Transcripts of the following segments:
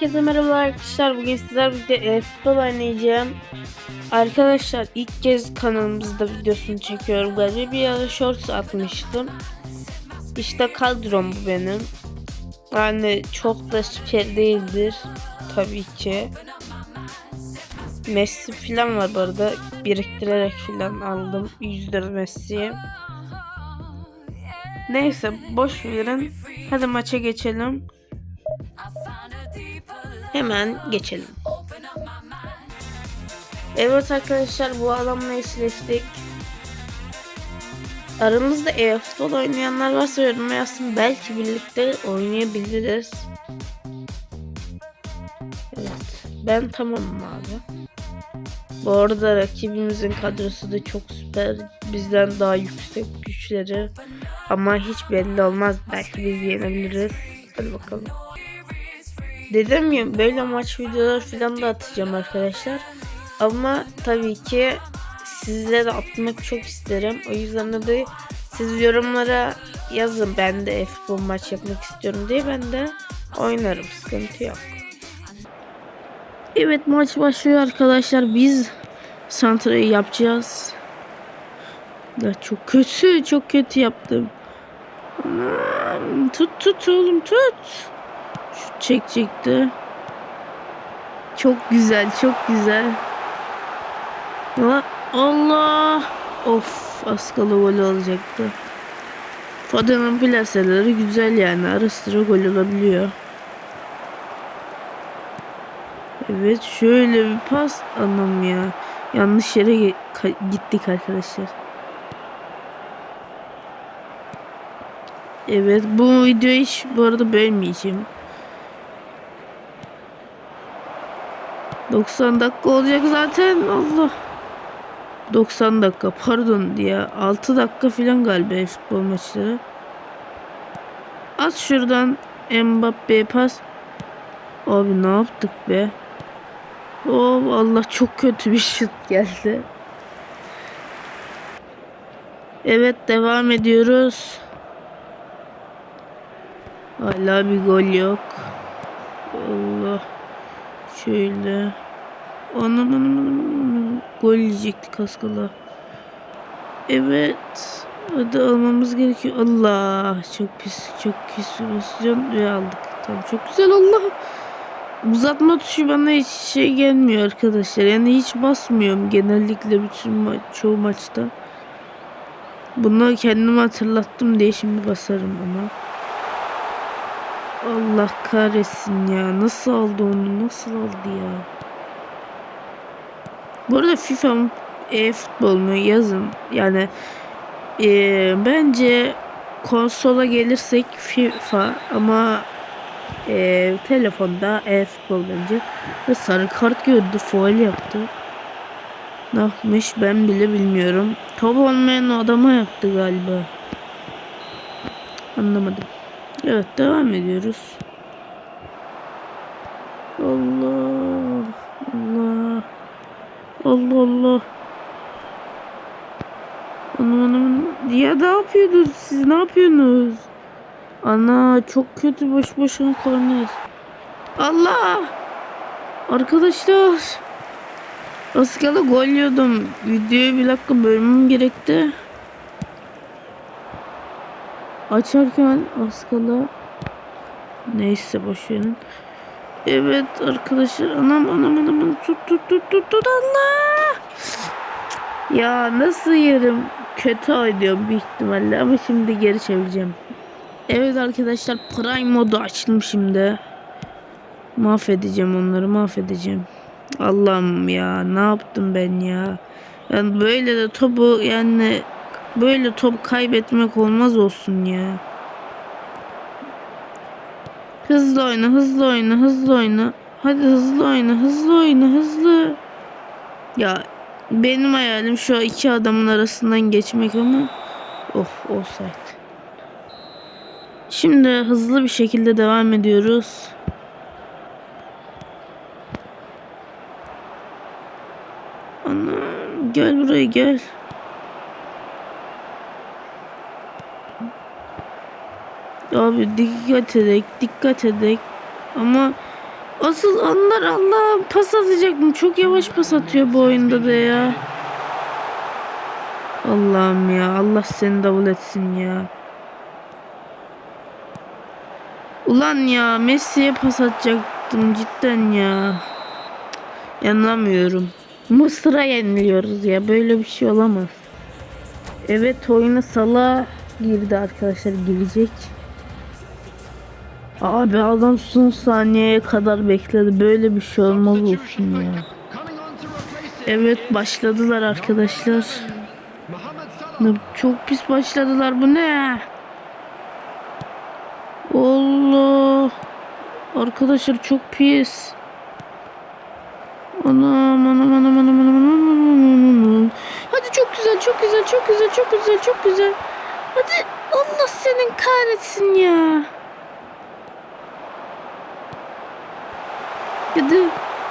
Herkese merhaba arkadaşlar. Bugün sizler birlikte e, futbol oynayacağım. Arkadaşlar ilk kez kanalımızda videosunu çekiyorum. Galiba bir ara shorts atmıştım. İşte kadrom bu benim. Yani çok da süper değildir. Tabii ki. Messi falan var bu arada. Biriktirerek falan aldım. 100 lira Messi'ye. Neyse boş verin. Hadi maça geçelim. Hemen geçelim. Evet arkadaşlar bu adamla eşleştik. Aramızda e-futbol oynayanlar varsa yoruma yazsın. Belki birlikte oynayabiliriz. Evet. Ben tamamım abi. Bu arada rakibimizin kadrosu da çok süper. Bizden daha yüksek güçleri. Ama hiç belli olmaz. Belki biz yenebiliriz. Hadi bakalım. Dedim ya böyle maç videoları falan da atacağım arkadaşlar. Ama tabii ki sizlere de atmak çok isterim. O yüzden de siz yorumlara yazın ben de futbol maç yapmak istiyorum diye ben de oynarım. Sıkıntı yok. Evet maç başlıyor arkadaşlar. Biz santrayı yapacağız. Da çok kötü, çok kötü yaptım. Tut tut oğlum tut. Şu çekecekti. Çok güzel, çok güzel. Allah! Of, az kala gol olacaktı. Foden'ın plaseleri güzel yani. Ara sıra gol olabiliyor. Evet, şöyle bir pas. Anam ya. Yanlış yere gittik arkadaşlar. Evet, bu videoyu hiç bu arada bölmeyeceğim. 90 dakika olacak zaten. Allah. 90 dakika pardon diye 6 dakika falan galiba futbol maçları. Az şuradan Mbappe pas. Abi ne yaptık be? Oh Allah çok kötü bir şut geldi. Evet devam ediyoruz. Hala bir gol yok. Allah. Şöyle. Anam. Gol yiyecektik az kala. Evet. Hadi almamız gerekiyor. Allah. Çok pis. Çok pis pozisyon ve aldık. Tamam çok güzel Allah. Uzatma tuşu bana hiç şey gelmiyor arkadaşlar. Yani hiç basmıyorum genellikle bütün ma çoğu maçta. Bunu kendime hatırlattım diye şimdi basarım ama. Allah kahretsin ya. Nasıl aldı onu? Nasıl aldı ya? Bu arada FIFA e, futbolunu yazın. Yani e, bence konsola gelirsek FIFA ama e, telefonda e-futbol bence. Ve sarı kart gördü. Foul yaptı. Ne yapmış ben bile bilmiyorum. Top olmayan adama yaptı galiba. Anlamadım. Evet devam ediyoruz. Allah Allah Allah Allah Anam anam ya ne yapıyorsunuz siz ne yapıyorsunuz? Ana çok kötü boş boşuna korner. Allah Arkadaşlar Askala gol yiyordum. Videoyu bir dakika bölmem gerekti. Açarken kala neyse boş verin. Evet arkadaşlar anam anam anam tut tut tut tut tut Allah. Ya nasıl yerim kötü oynuyorum büyük ihtimalle ama şimdi geri çevireceğim. Evet arkadaşlar Prime modu açtım şimdi. Mahvedeceğim onları mahvedeceğim. Allah'ım ya ne yaptım ben ya. Yani böyle de topu yani Böyle top kaybetmek olmaz olsun ya. Hızlı oyna, hızlı oyna, hızlı oyna. Hadi hızlı oyna, hızlı oyna, hızlı. Ya benim hayalim şu iki adamın arasından geçmek ama of offside. Şimdi hızlı bir şekilde devam ediyoruz. Ana gel buraya gel. Abi dikkat edek, dikkat edek. Ama Asıl onlar Allah'ım pas atacak mı? Çok yavaş pas atıyor bu oyunda da ya. Allah'ım ya. Allah seni davul etsin ya. Ulan ya Messi'ye pas atacaktım cidden ya. Yanamıyorum. Mısır'a yeniliyoruz ya. Böyle bir şey olamaz. Evet oyuna Salah girdi arkadaşlar girecek. Abi adam son saniyeye kadar bekledi. Böyle bir şey olmaz olsun ya. Evet başladılar arkadaşlar. Çok pis başladılar bu ne? Allah. Arkadaşlar çok pis. Anam anam anam anam anam anam. Hadi çok güzel çok güzel çok güzel çok güzel çok güzel. Hadi Allah senin kahretsin ya. Hadi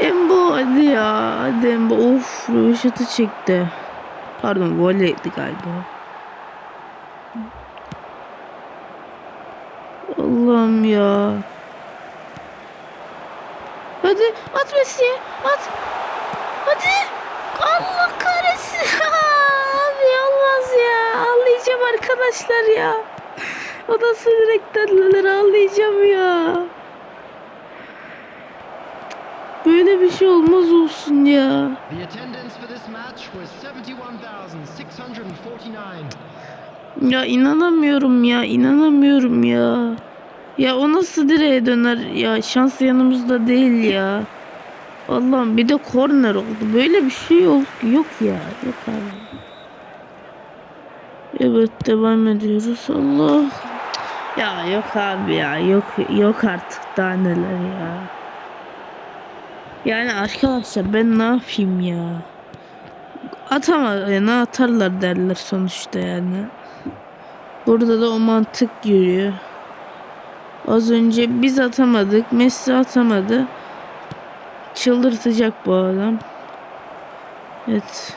Embo hadi ya. Hadi Embo. Of röveşatı çekti. Pardon voleydi galiba. Allah'ım ya. Hadi at Messi'ye at. Hadi. Allah kahretsin. Abi olmaz ya. Ağlayacağım arkadaşlar ya. O nasıl direktenler ağlayacağım ya. Böyle bir şey olmaz olsun ya. The attendance for this match was 71,649. Ya inanamıyorum ya inanamıyorum ya. Ya o nasıl direğe döner ya şans yanımızda değil ya. Allah'ım bir de korner oldu. Böyle bir şey yok, yok ya. Yok abi. Evet devam ediyoruz. Allah. Ya yok abi ya. Yok yok artık daha neler ya. Yani arkadaşlar ben ne yapayım ya? Atama ne atarlar derler sonuçta yani. Burada da o mantık yürüyor. Az önce biz atamadık. Messi atamadı. Çıldırtacak bu adam. Evet.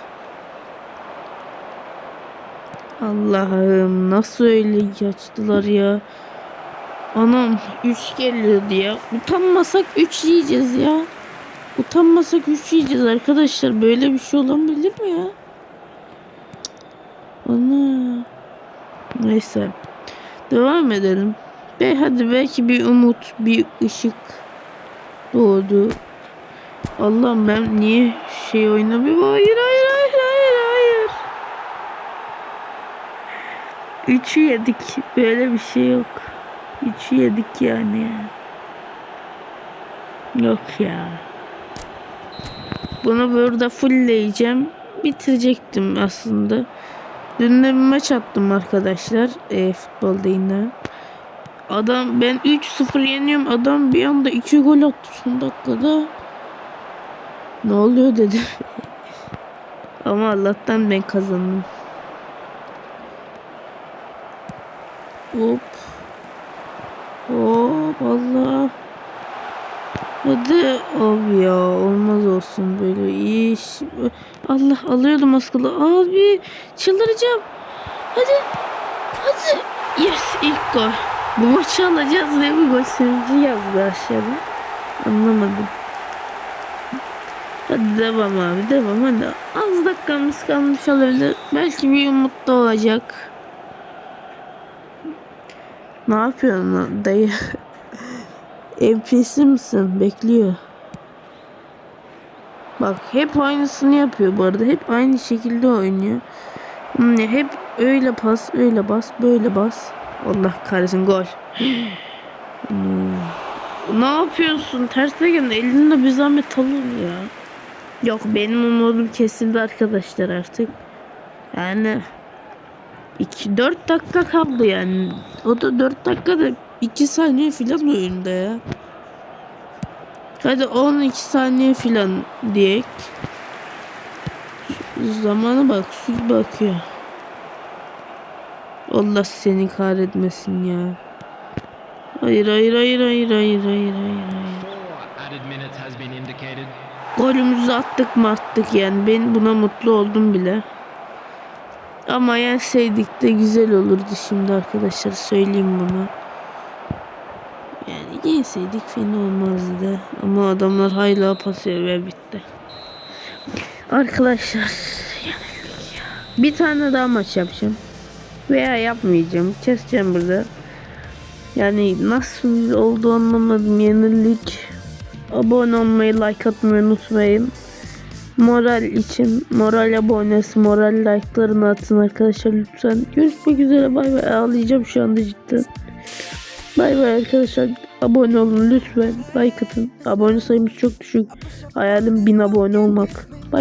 Allah'ım nasıl öyle açtılar ya. Anam 3 geliyordu ya. Utanmasak 3 yiyeceğiz ya. Utanmasak 3 yiyeceğiz arkadaşlar. Böyle bir şey olabilir mi ya? Ana. Neyse. Devam edelim. Be hadi belki bir umut, bir ışık doğdu. Allah'ım ben niye şey oynamıyorum? Hayır hayır hayır hayır hayır. Üçü yedik. Böyle bir şey yok. Üçü yedik yani ya. Yok ya. Bunu burada fullleyeceğim. Bitirecektim aslında. Dün de bir maç attım arkadaşlar. E, futbolda yine. Adam ben 3-0 yeniyorum. Adam bir anda 2 gol attı son dakikada. Ne oluyor dedim. Ama Allah'tan ben kazandım. Hop. Hop Allah. Hadi abi ya olmaz olsun böyle iş. Allah alıyordum az kala. Abi çıldıracağım. Hadi. Hadi. Yes ilk gol. Bu maçı alacağız diye bir gol sevinci yazdı aşağıda. Anlamadım. Hadi devam abi devam hadi. Az dakikamız kalmış olabilir. Belki bir umut da olacak. Ne yapıyorsun dayı? NPC misin? Bekliyor. Bak hep aynısını yapıyor bu arada. Hep aynı şekilde oynuyor. Hmm, Hep öyle pas, öyle bas, böyle bas. Allah kahretsin gol. Ne yapıyorsun? Ters gelin elinde bir zahmet alır ya. Yok benim umudum kesildi arkadaşlar artık. Yani 2 4 dakika kaldı yani. O da 4 dakikada 2 saniye filan oyunda ya. Hadi 12 saniye filan diyek. Zamana bak su bakıyor. Allah seni kahretmesin ya. Hayır hayır hayır hayır hayır hayır hayır. Golümüzü attık mı attık yani. Ben buna mutlu oldum bile. Ama yenseydik de güzel olurdu şimdi arkadaşlar söyleyeyim bunu. Yani yenseydik fena olmazdı. Ama adamlar hala pasıyor ve bitti. Arkadaşlar. Bir tane daha maç yapacağım. Veya yapmayacağım. Keseceğim burada. Yani nasıl oldu anlamadım. Yenildik. Abone olmayı, like atmayı unutmayın. Moral için moral abonesi, moral like'larını atın arkadaşlar lütfen. Görüşmek üzere bay bay. Ağlayacağım şu anda cidden. Bay bay arkadaşlar. Abone olun lütfen. Like atın. Abone sayımız çok düşük. Hayalim 1000 abone olmak. Bay